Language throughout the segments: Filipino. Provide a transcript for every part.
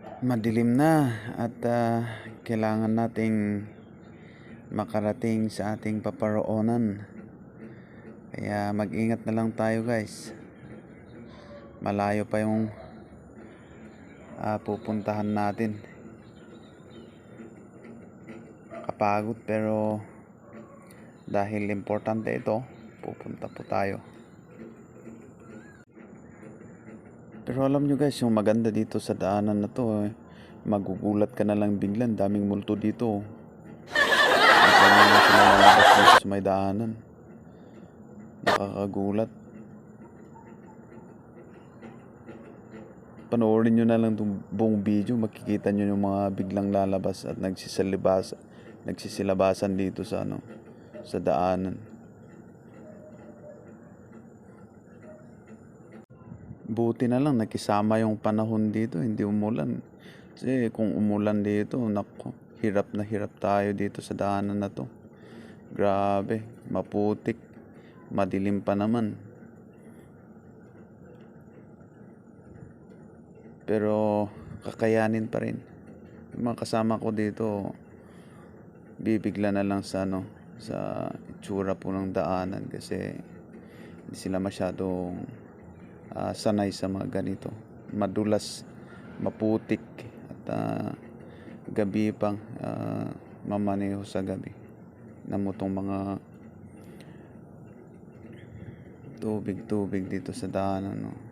Madilim na at ah, kailangan nating makarating sa ating paparoonan. Kaya mag-ingat na lang tayo guys. Malayo pa yung ah, pupuntahan natin. Kapagod pero dahil importante ito, pupunta po tayo. Pero alam nyo guys, yung maganda dito sa daanan na to, eh, magugulat ka na lang biglan. Daming multo dito. Dito sa may daanan. Nakakagulat. Panoorin nyo na lang itong buong video. Makikita nyo yung mga biglang lalabas at nagsisilabas, nagsisilabasan dito sa ano, sa daanan. Buti na lang nakisama yung panahon dito, hindi umulan. Kasi kung umulan dito, nako, hirap na hirap tayo dito sa daanan na to. Grabe, maputik, madilim pa naman. Pero kakayanin pa rin. Yung mga kasama ko dito, bibigla na lang sa ano, sa itsura po ng daanan kasi hindi sila masyadong ah, sanay sa mga ganito. Madulas, maputik at ah, gabi pang ah, mamaneho sa gabi. Namutong mga tubig-tubig dito sa daanan. No?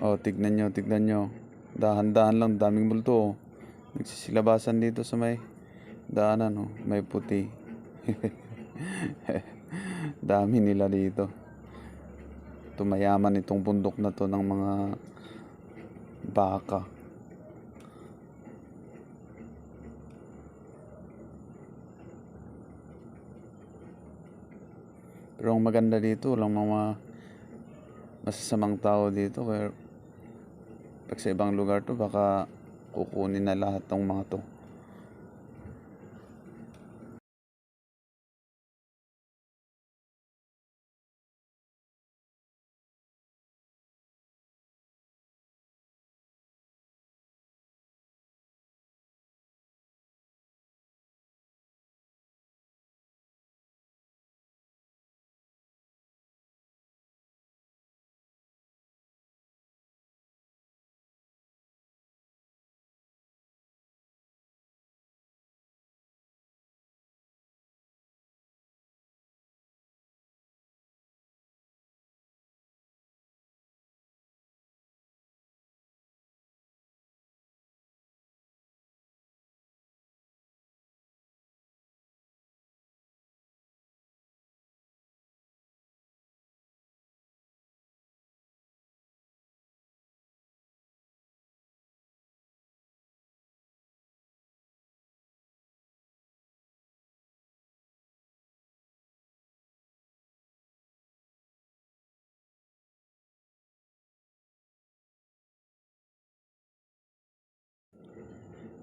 Oh, tignan nyo, tignan nyo. Dahan-dahan lang, daming multo. Oh. Nagsisilabasan dito sa may daanan, oh. May puti. Dami nila dito. Tumayaman itong bundok na to ng mga baka. Pero ang maganda dito, walang mga masasamang tao dito. Kaya pag sa ibang lugar to, baka kukunin na lahat ng mga to.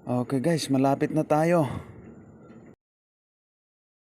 Okay guys, malapit na tayo.